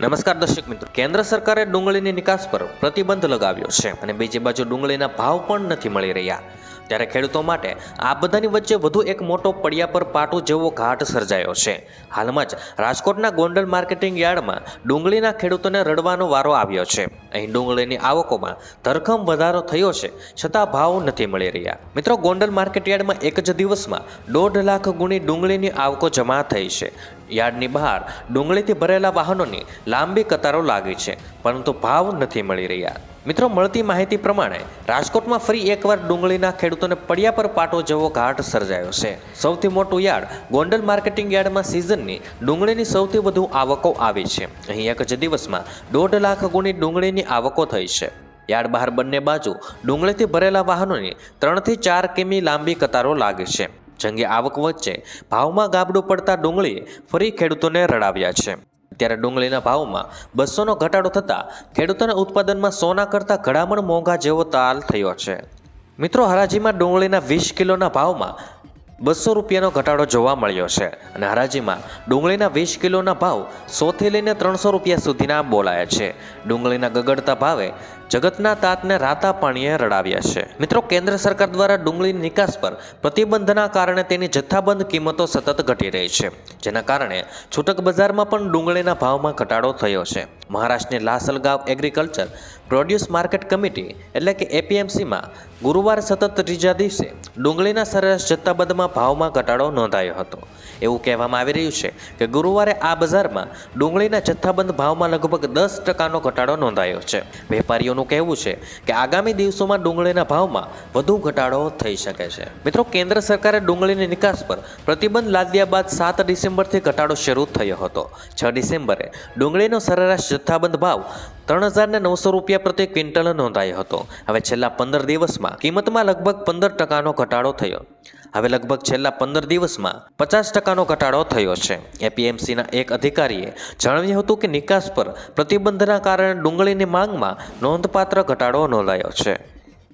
નમસ્કાર દર્શક મિત્રો. કેન્દ્ર સરકારે ડુંગળીની નિકાસ પર પ્રતિબંધ લગાવ્યો છે અને બીજી બાજુ ડુંગળીના ભાવ પણ નથી મળી રહ્યા. ત્યારે ખેડૂતો માટે આ બધાની વચ્ચે વધુ એક મોટો પડ્યા પર પાટો જેવો ઘાટ સર્જાયો છે. હાલમાં જ રાજકોટના ગોંડલ માર્કેટિંગ યાર્ડમાં ડુંગળીના ખેડૂતોને રડવાનો વારો આવ્યો છે. અહીં ડુંગળીની આવકોમાં ધરખમ વધારો થયો છે, છતાં ભાવ નથી મળી રહ્યા. મિત્રો, ગોંડલ માર્કેટ યાર્ડમાં એક જ દિવસમાં દોઢ લાખ ગુણી ડુંગળીની આવકો જમા થઈ છે. યાર્ડની બહાર ડુંગળીથી ભરેલા વાહનોની લાંબી કતારો લાગી છે, પરંતુ ભાવ નથી મળી રહ્યા. મિત્રો, મળતી માહિતી પ્રમાણે રાજકોટમાં ફરી એકવાર ડુંગળીના ખેડૂતોને પડ્યા પર પાટો જેવો ઘાટ સર્જાયો છે. સૌથી મોટું યાર્ડ ગોંડલ માર્કેટિંગ યાર્ડમાં સિઝનની ડુંગળીની સૌથી વધુ આવકો આવી છે. અહીં એક જ દિવસમાં દોઢ લાખ ગુણી ડુંગળીની આવકો થઈ છે. યાર્ડ બહાર બંને બાજુ ડુંગળીથી ભરેલા વાહનોની ત્રણથી ચાર કિમી લાંબી કતારો લાગી છે. જંગી આવક વચ્ચે ભાવમાં ગાબડું પડતા ડુંગળીએ ફરી ખેડૂતોને રડાવ્યા છે. ત્યારે ડુંગળીના ભાવમાં બસોનો ઘટાડો થતાં ખેડૂતોના ઉત્પાદનમાં સોના કરતાં ઘડામણ મોંઘા જેવો તાલ થયો છે. મિત્રો, હરાજીમાં ડુંગળીના વીસ કિલોના ભાવમાં બસો રૂપિયાનો ઘટાડો જોવા મળ્યો છે અને હરાજીમાં ડુંગળીના વીસ કિલોના ભાવ સોથી લઈને ત્રણસો રૂપિયા સુધીના બોલાયા છે. ડુંગળીના ગગડતા ભાવે જગતના તાતને રાતા પાણીએ રડાવ્યા છે. મિત્રો, કેન્દ્ર સરકાર દ્વારા ડુંગળીની નિકાસ પર પ્રતિબંધના કારણે તેની જથ્થાબંધ કિંમતો સતત ઘટી રહી છે. જેના કારણે છૂટક બજારમાં પણ ડુંગળીના ભાવમાં ઘટાડો થયો છે. મહારાષ્ટ્રની Lasalgaon agriculture produce market committee એટલે કે એપીએમસીમાં ગુરુવારે સતત ત્રીજા દિવસે ડુંગળીના સરેરાશ જથ્થાબંધમાં ભાવમાં ઘટાડો નોંધાયો હતો. એવું કહેવામાં આવી રહ્યું છે કે ગુરુવારે આ બજારમાં ડુંગળીના જથ્થાબંધ ભાવમાં લગભગ દસ ટકાનો ઘટાડો નોંધાયો છે. વેપારીઓનું કહેવું છે કે આગામી દિવસોમાં ડુંગળીના ભાવમાં વધુ ઘટાડો થઈ શકે છે. મિત્રો, કેન્દ્ર સરકારે ડુંગળીની નિકાસ પર પ્રતિબંધ લાદ્યા બાદ સાત ડિસેમ્બરથી ઘટાડો શરૂ થયો હતો. છ ડિસેમ્બરે ડુંગળીનો સરેરાશ જથ્થાબંધ ભાવ ત્રણ હજારને નવસો રૂપિયા પ્રતિ ક્વિન્ટલ નોંધાયો હતો. હવે છેલ્લા પંદર દિવસમાં કિંમતમાં લગભગ પંદર ટકાનો ઘટાડો થયો. હવે લગભગ છેલ્લા પંદર દિવસમાં પચાસ ટકાનો ઘટાડો થયો છે. એપીએમસીના એક અધિકારીએ જણાવ્યું હતું કે નિકાસ પર પ્રતિબંધના કારણે ડુંગળીની માંગમાં નોંધપાત્ર ઘટાડો નોંધાયો છે.